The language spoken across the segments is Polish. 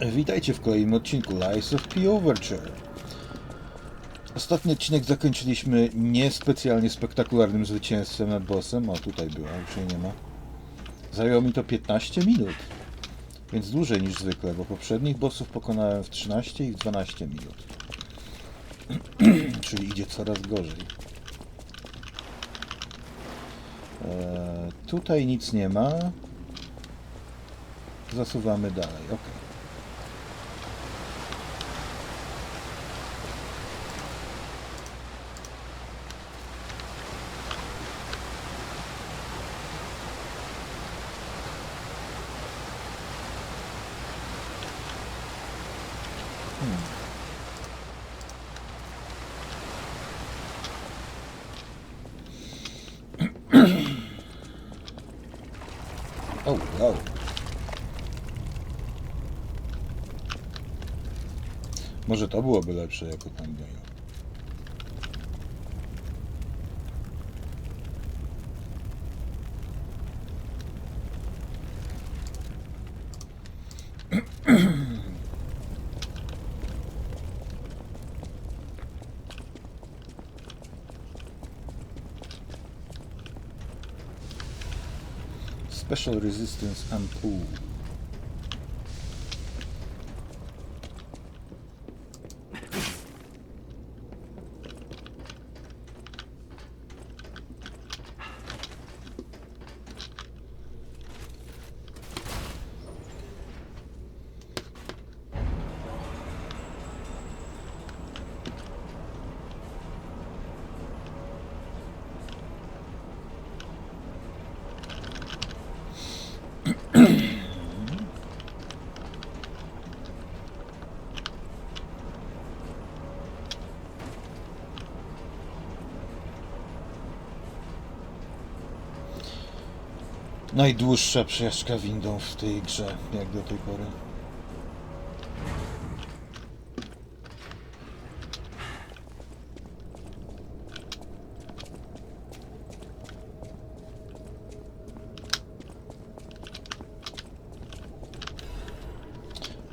Witajcie w kolejnym odcinku Lies of P Overture. Ostatni odcinek zakończyliśmy niespecjalnie spektakularnym zwycięstwem nad bossem. O, tutaj była, już jej nie ma. Zajęło mi to 15 minut, więc dłużej niż zwykle, bo poprzednich bossów pokonałem w 13 i w 12 minut. Czyli idzie coraz gorzej. Eee, tutaj nic nie ma. Zasuwamy dalej, ok. O, wow. Może to byłoby lepsze jako kambejo. resistance and pull. Najdłuższa przejażdżka windą w tej grze, jak do tej pory.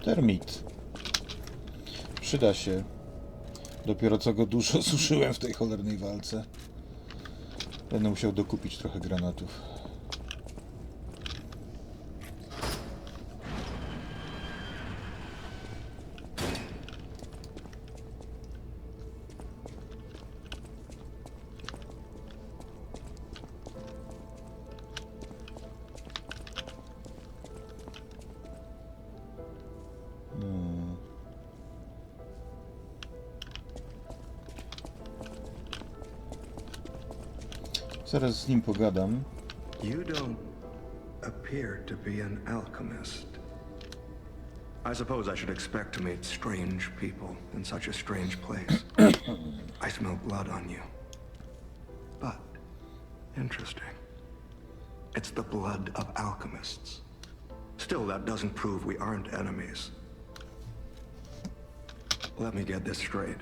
Termit. Przyda się. Dopiero co go dużo suszyłem w tej cholernej walce. Będę musiał dokupić trochę granatów. Zaraz z nim pogadam. You don't appear to be an alchemist. I suppose I should expect to meet strange people in such a strange place. I smell blood on you. But, interesting. It's the blood of alchemists. Still, that doesn't prove we aren't enemies. Let me get this straight.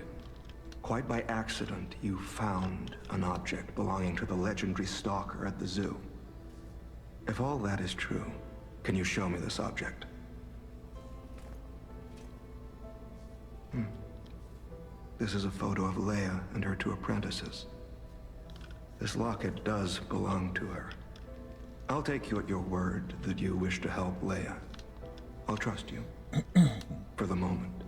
Quite by accident, you found an object belonging to the legendary stalker at the zoo. If all that is true, can you show me this object? Hmm. This is a photo of Leia and her two apprentices. This locket does belong to her. I'll take you at your word that you wish to help Leia. I'll trust you. For the moment.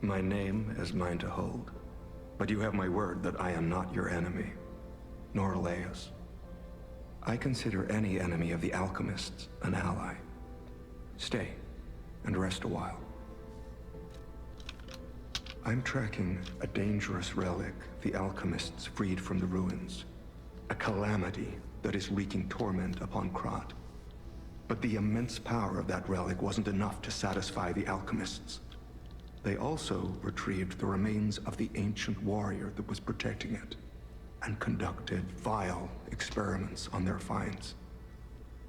My name is mine to hold. But you have my word that I am not your enemy, nor Leia's. I consider any enemy of the alchemists an ally. Stay and rest a while. I'm tracking a dangerous relic the alchemists freed from the ruins. A calamity that is wreaking torment upon Krat. But the immense power of that relic wasn't enough to satisfy the alchemists. They also retrieved the remains of the ancient warrior that was protecting it, and conducted vile experiments on their finds.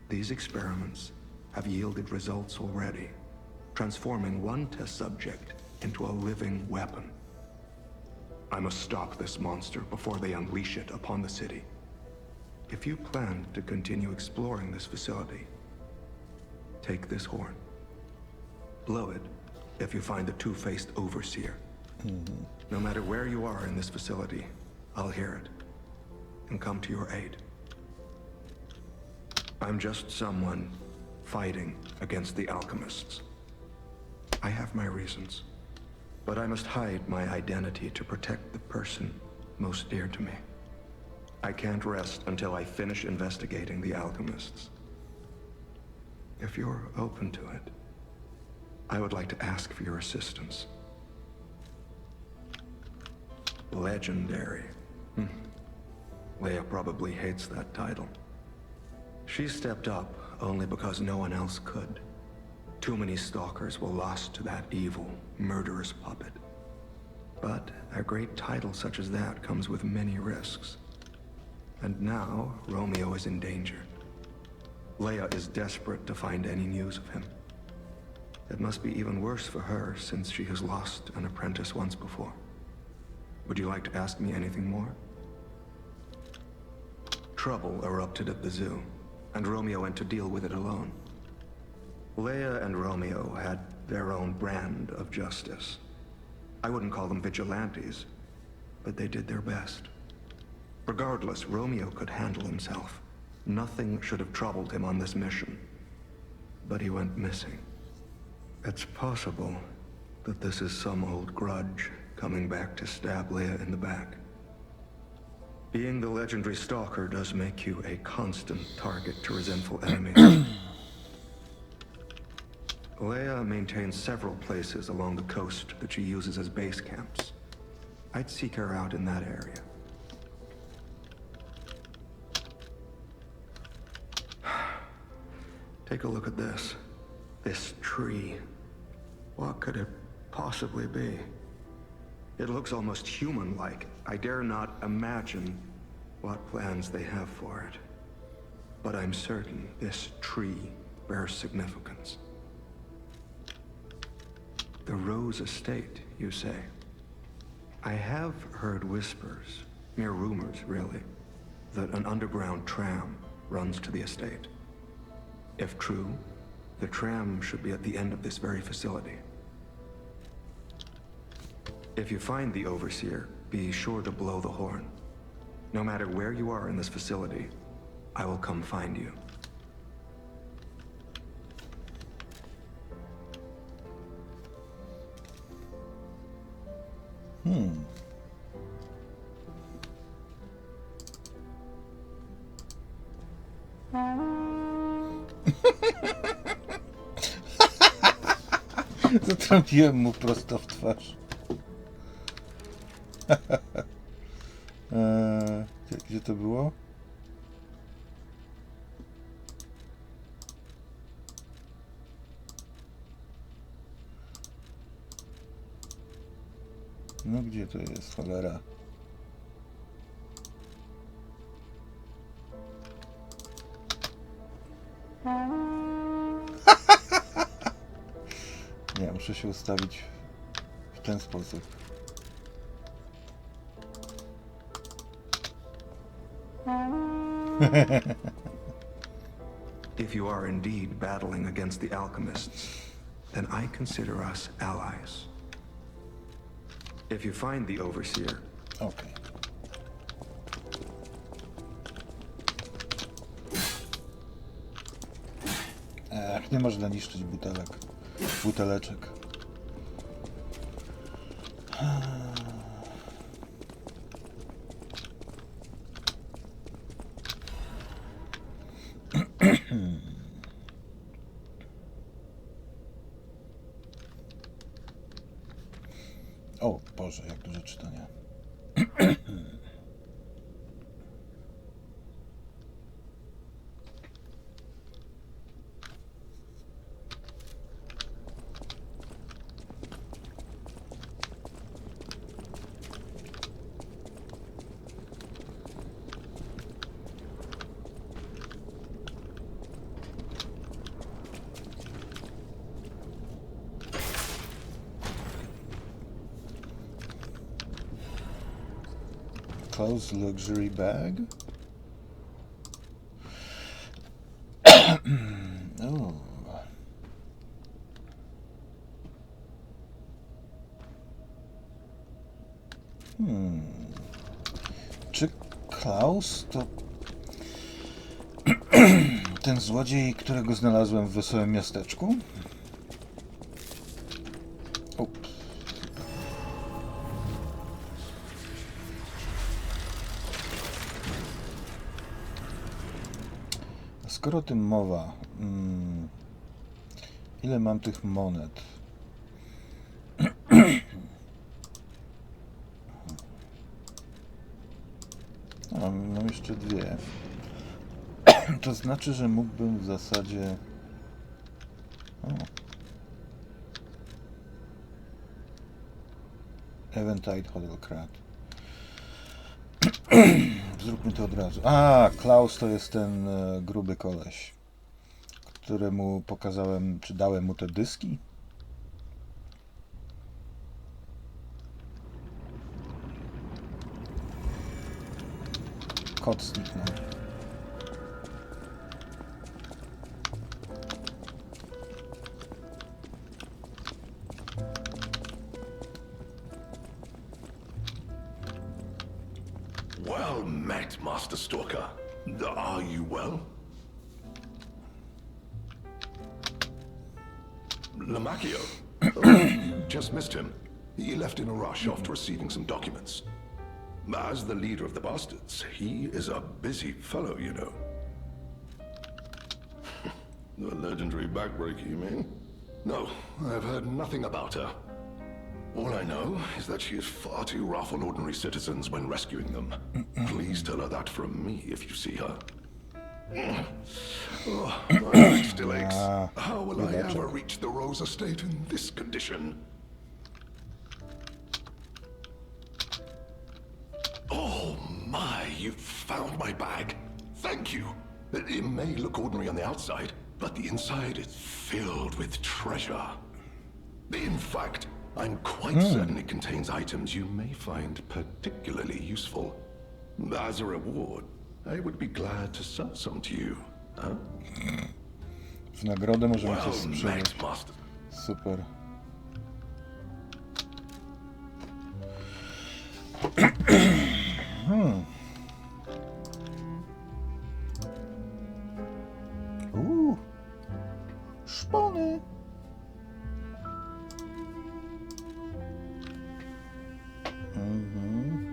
These experiments have yielded results already, transforming one test subject into a living weapon. I must stop this monster before they unleash it upon the city. If you plan to continue exploring this facility, take this horn. blow it if you find the two-faced overseer. No matter where you are in this facility, I'll hear it and come to your aid. I'm just someone fighting against the alchemists. I have my reasons, but I must hide my identity to protect the person most dear to me. I can't rest until I finish investigating the alchemists. If you're open to it, I would like to ask for your assistance. Legendary. Hmm. Leia probably hates that title. She stepped up only because no one else could. Too many stalkers were lost to that evil, murderous puppet. But a great title such as that comes with many risks. And now, Romeo is in danger. Leia is desperate to find any news of him. It must be even worse for her since she has lost an apprentice once before. Would you like to ask me anything more? Trouble erupted at the zoo, and Romeo went to deal with it alone. Leia and Romeo had their own brand of justice. I wouldn't call them vigilantes, but they did their best. Regardless, Romeo could handle himself. Nothing should have troubled him on this mission. But he went missing. It's possible that this is some old grudge coming back to stab Leia in the back. Being the legendary stalker does make you a constant target to resentful enemies. Leia maintains several places along the coast that she uses as base camps. I'd seek her out in that area. Take a look at this. This tree. What could it possibly be? It looks almost human-like. I dare not imagine what plans they have for it. But I'm certain this tree bears significance. The Rose Estate, you say? I have heard whispers, mere rumors, really, that an underground tram runs to the estate. If true, the tram should be at the end of this very facility. If you find the Overseer, be sure to blow the horn. No matter where you are in this facility, I will come find you. Zatrąbiłem mu prosto w twarz. eee, gdzie, to było? No gdzie to jest cholera? Nie, muszę się ustawić w ten sposób. If you are indeed battling against the alchemists, then I consider us allies. If you find the Overseer, Okej. Ech, nie można niszczyć butelek. Buteleczek. O Boże, jak dużo czytania. luxury bag. Oh. Hmm. Czy Klaus to ten złodziej, którego znalazłem w wesołym miasteczku? Skoro o tym mowa, mm, ile mam tych monet? Mam, mam jeszcze dwie. To znaczy, że mógłbym w zasadzie. O. Eventide Hotel Krat. Zróbmy to od razu. A, Klaus to jest ten e, gruby koleś, któremu pokazałem, czy dałem mu te dyski? Kot zniknął. Receiving some documents. As the leader of the bastards, he is a busy fellow, you know. the legendary backbreaker, you mean? No, I've heard nothing about her. All I know is that she is far too rough on ordinary citizens when rescuing them. Please tell her that from me if you see her. Oh, my still aches. How will I ever reach the Rose Estate in this condition? You found my bag. Thank you. It may look ordinary on the outside, but the inside is filled with treasure. In fact, I'm quite certain it contains items you may find particularly useful. As a reward, I would be glad to sell some to you. Huh? W nagrodę możemy coś Well sprzedać. Master. Super. Hmm. Szpony. Mhm.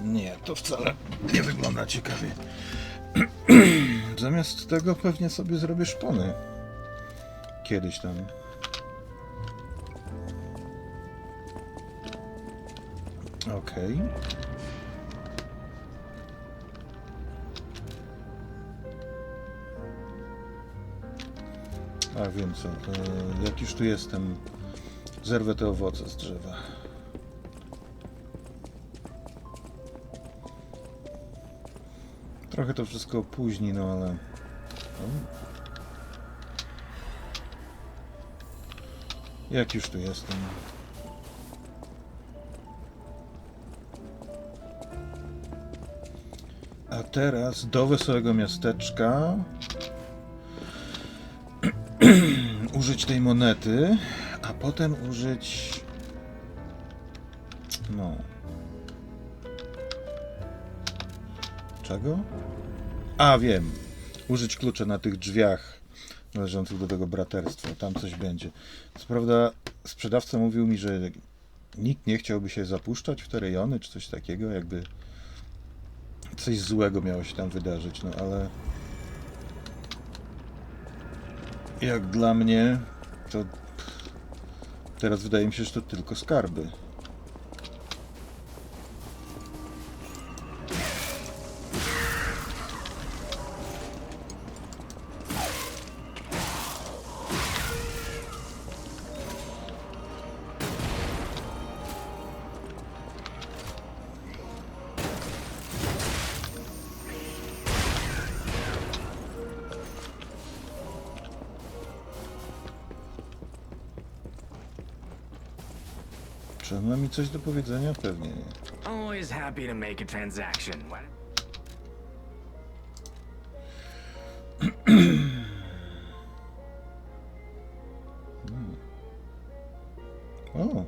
Nie, to wcale nie wygląda ciekawie. Zamiast tego pewnie sobie zrobię szpony. Kiedyś tam. Okej. A wiem co. Jak już tu jestem, zerwę te owoce z drzewa. Trochę to wszystko opóźni, no ale... O. Jak już tu jestem. A teraz do wesołego miasteczka użyć tej monety, a potem użyć no czego? A wiem. Użyć klucza na tych drzwiach należących do tego braterstwa. Tam coś będzie. Co prawda sprzedawca mówił mi, że nikt nie chciałby się zapuszczać w te rejony, czy coś takiego, jakby coś złego miało się tam wydarzyć, no ale jak dla mnie to teraz wydaje mi się, że to tylko skarby. coś do powiedzenia? Pewnie nie. Always happy to make a transaction. Hmm. O.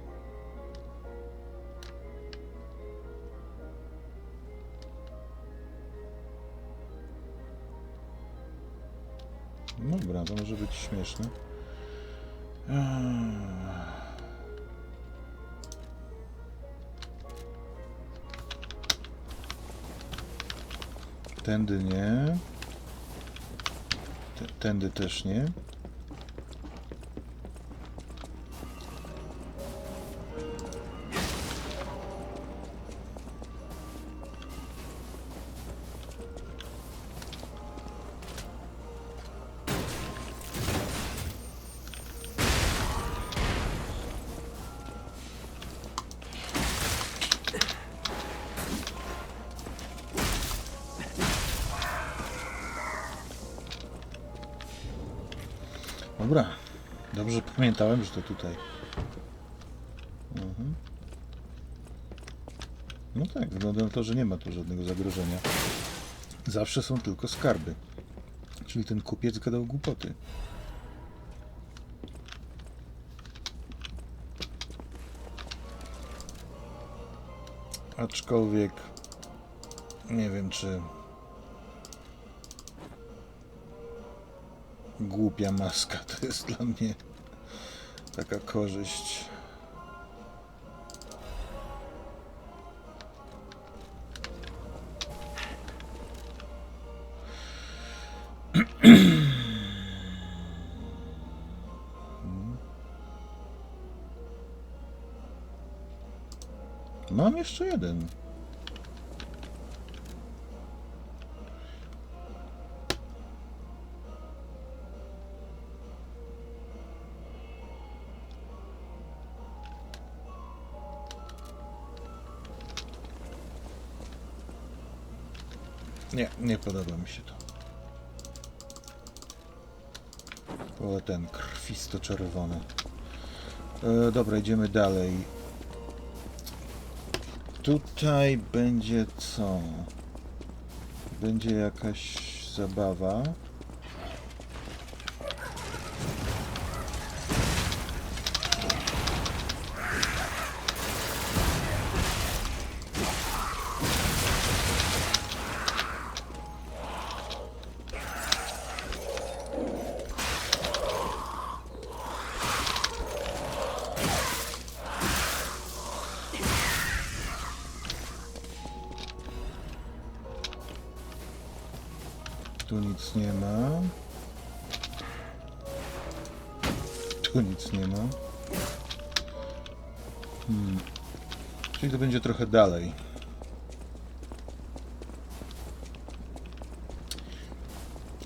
Dobra, to może być śmieszne. Eee. Tędy nie. Tędy też nie. Dobra. Dobrze pamiętałem, że to tutaj. Mhm. No tak, wygląda na to, że nie ma tu żadnego zagrożenia. Zawsze są tylko skarby. Czyli ten kupiec gadał głupoty. Aczkolwiek nie wiem, czy głupia maska to jest dla mnie taka korzyść. Mam jeszcze jeden. Nie, podoba mi się to. Wolę ten krwisto-czerwony. E, dobra, idziemy dalej. Tutaj będzie co? Będzie jakaś zabawa. Nic nie ma. Tu nic nie ma. Hmm. Czyli to będzie trochę dalej.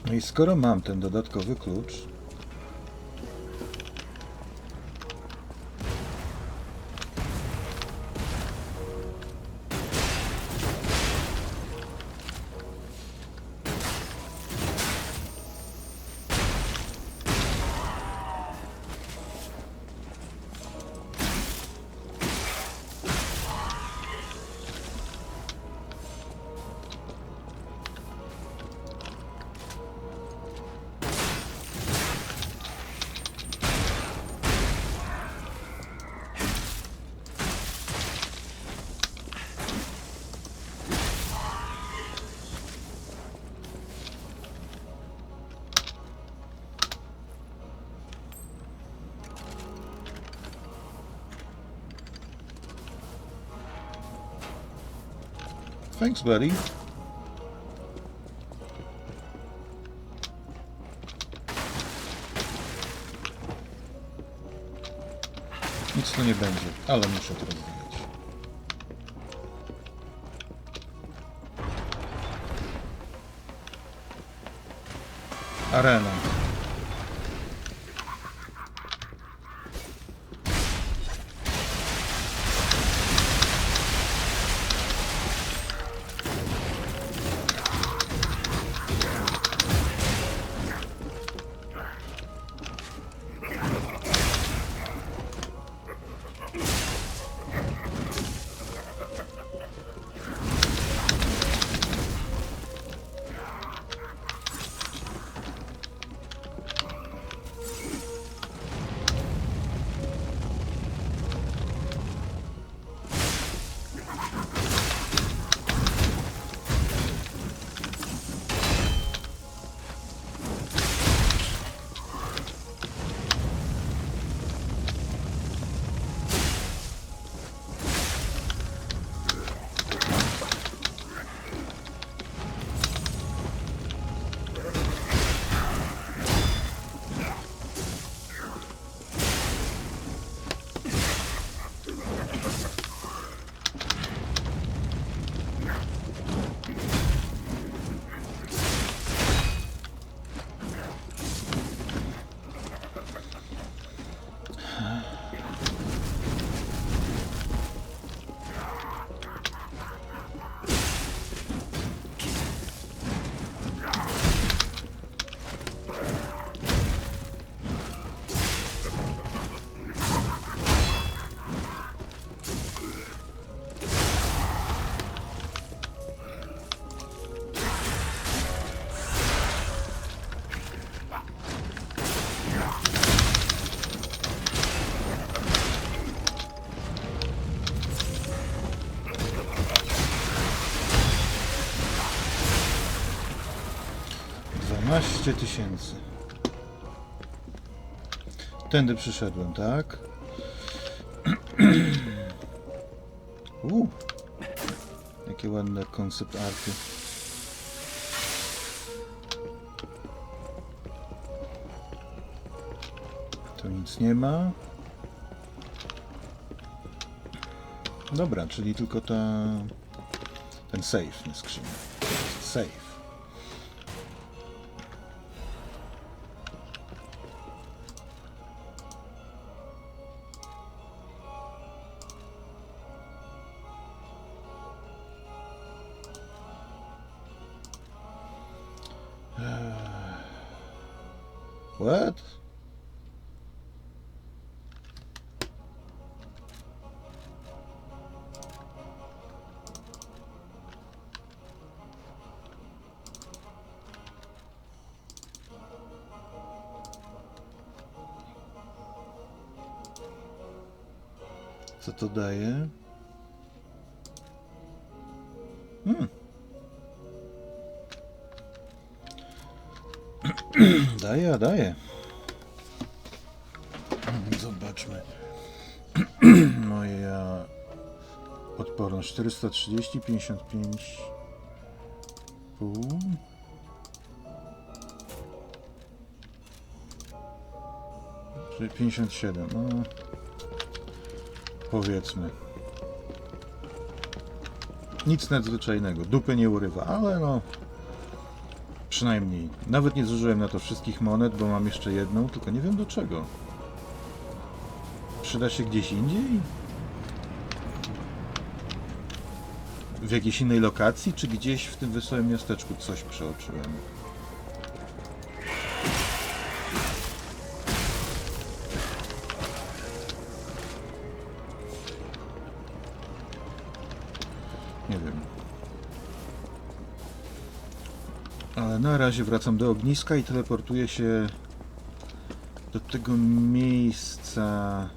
No i skoro mam ten dodatkowy klucz, Thanks, buddy. Nic tu nie będzie, ale muszę to rozwijać. Arena. 12 tysięcy. Tędy przyszedłem, tak? Uuu. Jakie ładne koncept arty. Nic nie ma. Dobra, czyli tylko ta... ten safe na skrzyni. Safe. What? Co to daje? Daje, daje. Zobaczmy. Moja odporność 430, 55 pół. Czyli 57, no powiedzmy. Nic nadzwyczajnego, dupy nie urywa, ale no przynajmniej. Nawet nie zużyłem na to wszystkich monet, bo mam jeszcze jedną, tylko nie wiem do czego. Przyda się gdzieś indziej? W jakiejś innej lokacji, czy gdzieś w tym wesołym miasteczku coś przeoczyłem? Ale na razie wracam do ogniska i teleportuję się do tego miejsca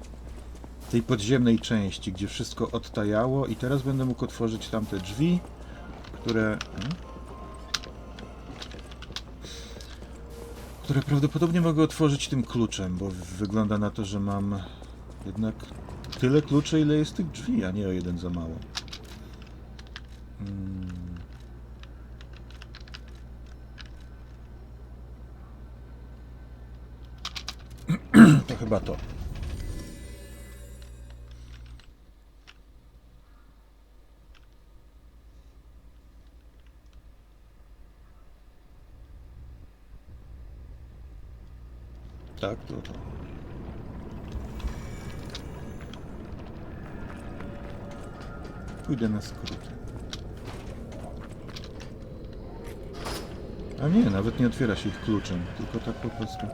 tej podziemnej części, gdzie wszystko odtajało i teraz będę mógł otworzyć tamte drzwi, które... hmm? które prawdopodobnie mogę otworzyć tym kluczem, bo wygląda na to, że mam jednak tyle kluczy, ile jest tych drzwi, a nie o jeden za mało. Hmm. To chyba to. Tak, to to. Pójdę na skróty. A nie, nawet nie otwiera się ich kluczem, tylko tak po prostu.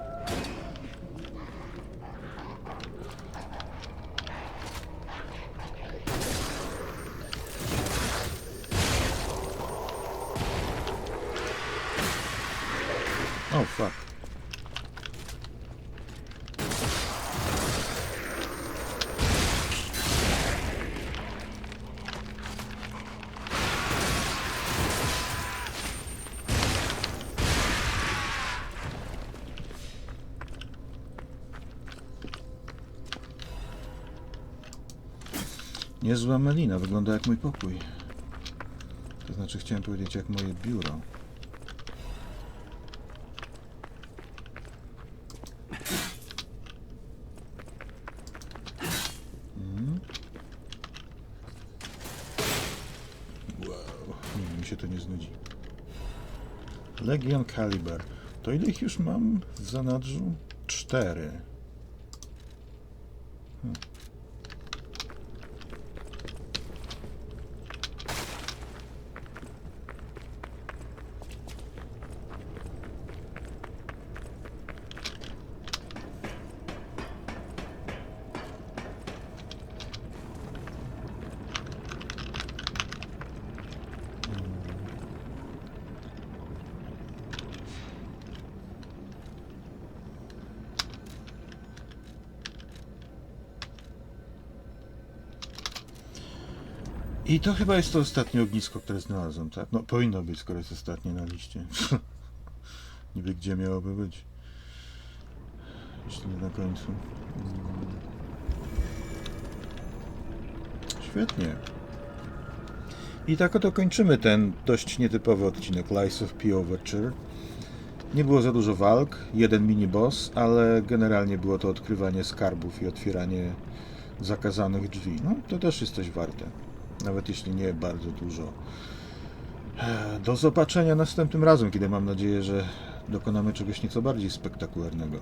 Niezła melina, wygląda jak mój pokój. To znaczy chciałem powiedzieć jak moje biuro. Mhm. Wow, nigdy mi się to nie znudzi. Legion Caliber. To ile ich już mam w zanadrzu? Cztery. I to chyba jest to ostatnie ognisko, które znalazłem, tak? No powinno być, skoro jest ostatnie na liście. Niby gdzie miałoby być? Jeśli nie na końcu. Świetnie. I tak oto kończymy ten dość nietypowy odcinek Lies of P. Overture. Nie było za dużo walk, jeden mini-boss, ale generalnie było to odkrywanie skarbów i otwieranie zakazanych drzwi. No, to też jest coś warte. Nawet jeśli nie bardzo dużo. Eee, Do zobaczenia następnym razem, kiedy mam nadzieję, że dokonamy czegoś nieco bardziej spektakularnego.